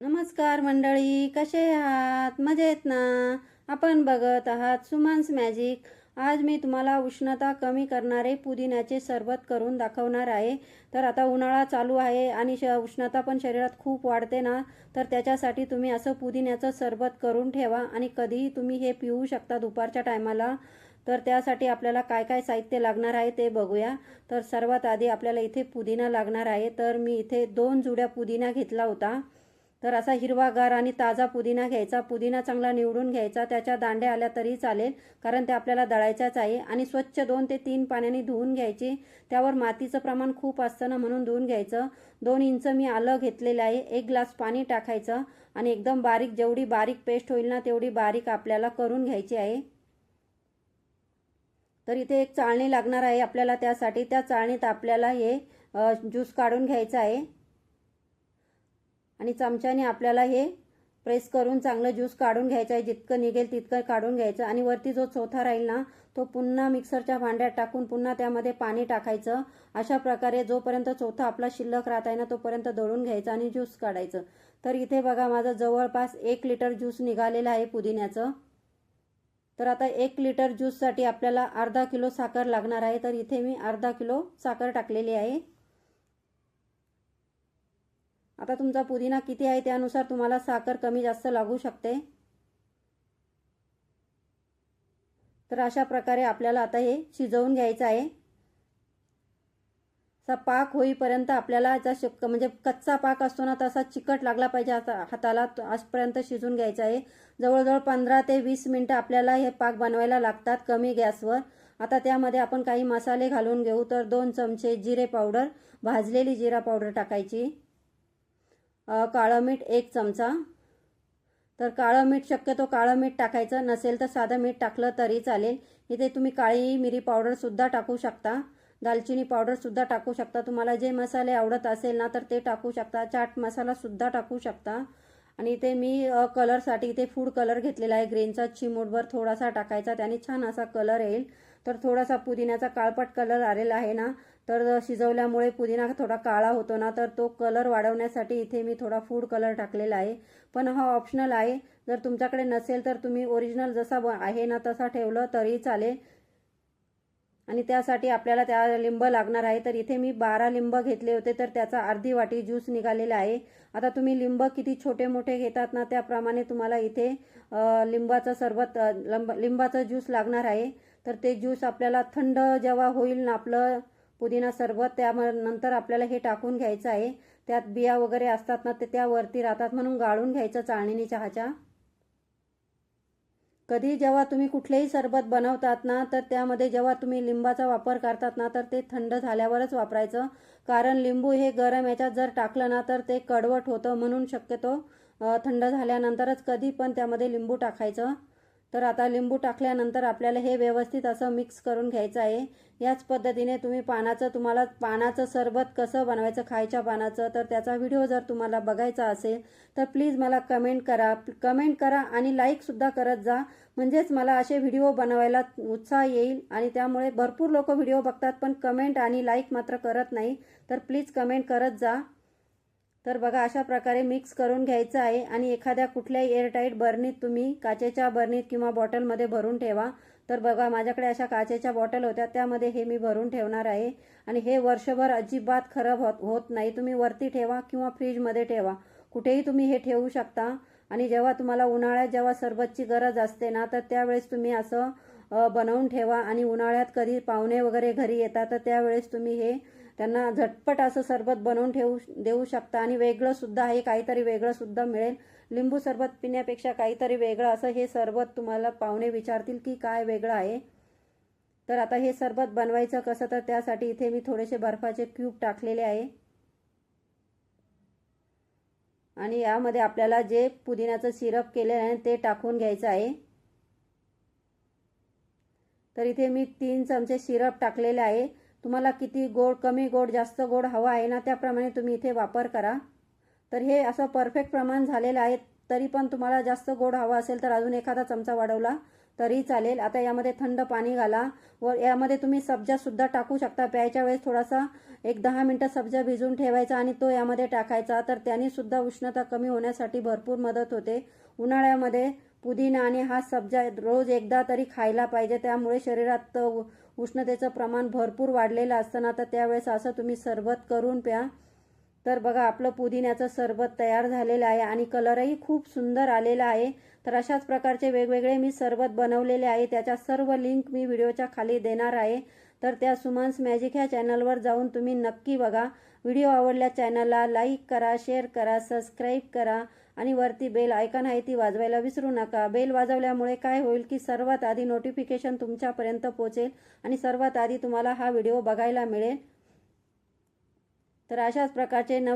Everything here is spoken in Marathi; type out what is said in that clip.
नमस्कार मंडळी कसे आहात? मजेत ना? आपण बघत आहात सुमन्स मॅजिक. आज मी तुम्हाला उष्णता कमी करणारे पुदिन्याचे सरबत करून दाखवणार आहे. तर आता उन्हाळा चालू आहे आणि श उष्णता पण शरीरात खूप वाढते ना? तर त्याच्यासाठी तुम्ही असं पुदिन्याचं सरबत करून ठेवा आणि कधीही तुम्ही हे पिऊ शकता दुपारच्या टायमाला. तर त्यासाठी आपल्याला काय काय साहित्य लागणार आहे ते बघूया. तर सर्वात आधी आपल्याला इथे पुदिना लागणार आहे. तर मी इथे दोन जुड्या पुदिना घेतला होता. तर असा हिरवागार आणि ताजा पुदिना घ्यायचा. पुदिना चांगला निवडून घ्यायचा. त्याच्या दांड्या आल्या तरी चालेल कारण ते आपल्याला दळायचाच आहे. आणि स्वच्छ दोन ते तीन पाण्याने धुवून घ्यायचे. त्यावर मातीचं प्रमाण खूप असतं ना म्हणून धुवून घ्यायचं. दोन इंच मी आलं घेतलेलं आहे. एक ग्लास पाणी टाकायचं. आणि एकदम बारीक जेवढी बारीक पेस्ट होईल ना तेवढी बारीक आपल्याला करून घ्यायची आहे. तर इथे एक चाळणी लागणार आहे आपल्याला त्यासाठी. त्या चाळणीत आपल्याला हे ज्यूस काढून घ्यायचं आहे. आणि चमच्याने आपल्याला हे प्रेस करून चांगलं ज्यूस काढून घ्यायचं आहे. जितकं निघेल तितकं काढून घ्यायचं. आणि वरती जो चौथा राहील ना तो पुन्हा मिक्सरच्या भांड्यात टाकून पुन्हा त्यामध्ये पाणी टाकायचं. अशा प्रकारे जोपर्यंत चौथा आपला शिल्लक राहत आहे ना तोपर्यंत दळून घ्यायचा आणि ज्यूस काढायचं. तर इथे बघा माझं जवळपास एक लिटर ज्यूस निघालेलं आहे पुदिन्याचं. तर आता एक लिटर ज्यूससाठी आपल्याला अर्धा किलो साखर लागणार आहे. तर इथे मी अर्धा किलो साखर टाकलेली आहे. आता तुमचा पुदिना किती आहे त्यानुसार तुम्हाला साखर कमी जास्त लागू शकते? तर अशा प्रकारे आपल्याला आता हे शिजवून घ्यायचं आहे. असा पाक होईपर्यंत आपल्याला जसा म्हणजे कच्चा पाक असतो ना तसा चिकट लागला पाहिजे आता हाताला आजपर्यंत शिजून घ्यायचा आहे. जवळजवळ पंधरा ते वीस मिनटं आपल्याला हे पाक बनवायला लागतात कमी गॅसवर. आता त्यामध्ये आपण काही मसाले घालून घेऊ. तर दोन चमचे जिरे पावडर भाजलेली जिरा पावडर टाकायची. काळं मीठ एक चमचा. तर काळं मीठ शक्यतो काळं मीठ टाकायचं. नसेल तर साधं मीठ टाकलं तरी चालेल. इथे तुम्ही काळी मिरी पावडरसुद्धा टाकू शकता. दालचिनी पावडरसुद्धा टाकू शकता. तुम्हाला जे मसाले आवडत असेल ना तर ते टाकू शकता. चाट मसालासुद्धा टाकू शकता. आणि इथे मी कलरसाठी इथे फूड कलर घेतलेला आहे. ग्रीनचा चिमूटभर थोडासा टाकायचा. त्याने छान असा कलर येईल. तर थोडासा पुदिन्याचा काळपट कलर आलेला आहे ना तर शिजवल्यामुळे पुदिना थोडा काळा होतो ना तर तो कलर वाढवण्यासाठी इथे मी थोडा फूड कलर टाकलेला आहे. पण हा ऑप्शनल आहे. जर तुमच्याकडे नसेल तर तुम्ही ओरिजिनल जसा आहे ना तसा ठेवलं तरी चालेल. आणि त्यासाठी आपल्याला त्या लिंब लागणार आहे. तर इथे मी बारा लिंब घेतले होते तर त्याचा अर्धी वाटी ज्यूस निघालेला आहे. आता तुम्ही लिंब किती छोटे मोठे घेतात ना त्याप्रमाणे तुम्हाला इथे लिंबाचं सरबत लिंबाचं ज्यूस लागणार आहे. तर ते ज्यूस आपल्याला थंड जेव्हा होईल ना आपलं पुदिना सरबत त्यानंतर आपल्याला हे टाकून घ्यायचं आहे. त्यात बिया वगैरे असतात ना ते त्यावरती राहतात. म्हणून गाळून घ्यायचं चाळणीने चहाच्या. कधी जेव्हा तुम्ही कुठलेही सरबत बनवतात ना तर त्यामध्ये जेव्हा तुम्ही लिंबाचा वापर करतात ना तर ते थंड झाल्यावरच वापरायचं. कारण लिंबू हे गरम याच्यात जर टाकलं ना तर ते कडवट होतं म्हणून शक्यतो थंड झाल्यानंतरच कधी पण त्यामध्ये लिंबू टाकायचं. तर आता लिंबू टाकल्यानंतर आपल्याला हे व्यवस्थित असं मिक्स करून घ्यायचं आहे. याच पद्धतीने तुम्ही पानाचं तुम्हाला पानाचं सरबत कसं बनवायचं खायच्या पानाचं तर त्याचा व्हिडिओ जर तुम्हाला बघायचा असेल तर प्लीज मला कमेंट करा. कमेंट करा आणि लाईकसुद्धा करत जा. म्हणजेच मला असे व्हिडिओ बनवायला उत्साह येईल आणि त्यामुळे भरपूर लोक व्हिडिओ बघतात पण कमेंट आणि लाईक मात्र करत नाही. तर प्लीज कमेंट करत जा. तर बघा अशा प्रकारे मिक्स करून घ्यायचं आहे आणि एखाद्या कुठल्याही एअरटाईट बर्नीत तुम्ही काचेच्या बर्नीत किंवा बॉटलमध्ये भरून ठेवा. तर बघा माझ्याकडे अशा काचेच्या बॉटल होत्या त्यामध्ये हे मी भरून ठेवणार आहे. आणि हे वर्षभर अजिबात खराब होत होत नाही. तुम्ही वरती ठेवा किंवा फ्रीजमध्ये ठेवा. कुठेही तुम्ही हे ठेवू शकता. आणि जेव्हा तुम्हाला उन्हाळ्यात जेव्हा सरबतची गरज असते ना तर त्यावेळेस तुम्ही असं बनवून ठेवा. आणि उन्हाळ्यात कधी पाहुणे वगैरे घरी येतात तर त्यावेळेस तुम्ही हे त्यांना झटपट असं सरबत बनवून ठेवू देऊ शकता. आणि वेगळं सुद्धा आहे काहीतरी वेगळं सुद्धा मिळेल. लिंबू सरबत पिण्यापेक्षा काहीतरी वेगळं असं हे सरबत तुम्हाला पाहुणे विचारतील की काय वेगळं आहे. तर आता हे सरबत बनवायचं कसं तर त्यासाठी इथे मी थोडेसे बर्फाचे क्यूब टाकलेले आहे. आणि यामध्ये आपल्याला जे पुदिन्याचं सिरप केलेलं आहे ते टाकून घ्यायचं आहे. तर इथे मी तीन चमचे सिरप टाकलेले आहे. तुम्हाला किती गोड कमी गोड जास्त गोड हवा आहे ना त्याप्रमाणे तुम्ही इथे वापर करा. तर हे असं परफेक्ट प्रमाण झालेलं आहे तरी पण तुम्हाला जास्त गोड हवा असेल तर अजून एखादा चमचा वाढवला तरी चालेल. आता यामध्ये थंड पाणी घाला व यामध्ये तुम्ही सब्जासुद्धा टाकू शकता. प्यायच्या वेळेस थोडासा एक दहा मिनटं सब्जा भिजवून ठेवायचा आणि तो यामध्ये टाकायचा. तर त्याने सुद्धा उष्णता कमी होण्यासाठी भरपूर मदत होते. उन्हाळ्यामध्ये पुदिना आणि हा सब्जा रोज एकदा तरी खायला पाहिजे. त्यामुळे शरीरात उष्णतेचं प्रमाण भरपूर वाढलेलं असताना तर त्यावेळेस असं तुम्ही सरबत करून प्या. तर बघा आपलं पुदिन्याचं सरबत तयार झालेलं आहे आणि कलरही खूप सुंदर आलेला आहे. तर अशाच प्रकारचे वेगवेगळे मी सरबत बनवलेले आहे. त्याच्या सर्व लिंक मी व्हिडिओच्या खाली देणार आहे. तर त्या सुमन्स मॅजिक ह्या चॅनलवर जाऊन तुम्ही नक्की बघा. व्हिडिओ आवडल्या चॅनलला लाईक करा शेअर करा सबस्क्राईब करा. आणि वरती बेल आयकन आहे ती वाजवायला विसरू नका. बेल वाजवल्यामुळे काय होईल की सर्वात आधी नोटिफिकेशन तुमच्यापर्यंत पोहोचेल आणि सर्वात आधी तुम्हाला हा व्हिडिओ बघायला मिळेल. तर अशाच प्रकारचे नव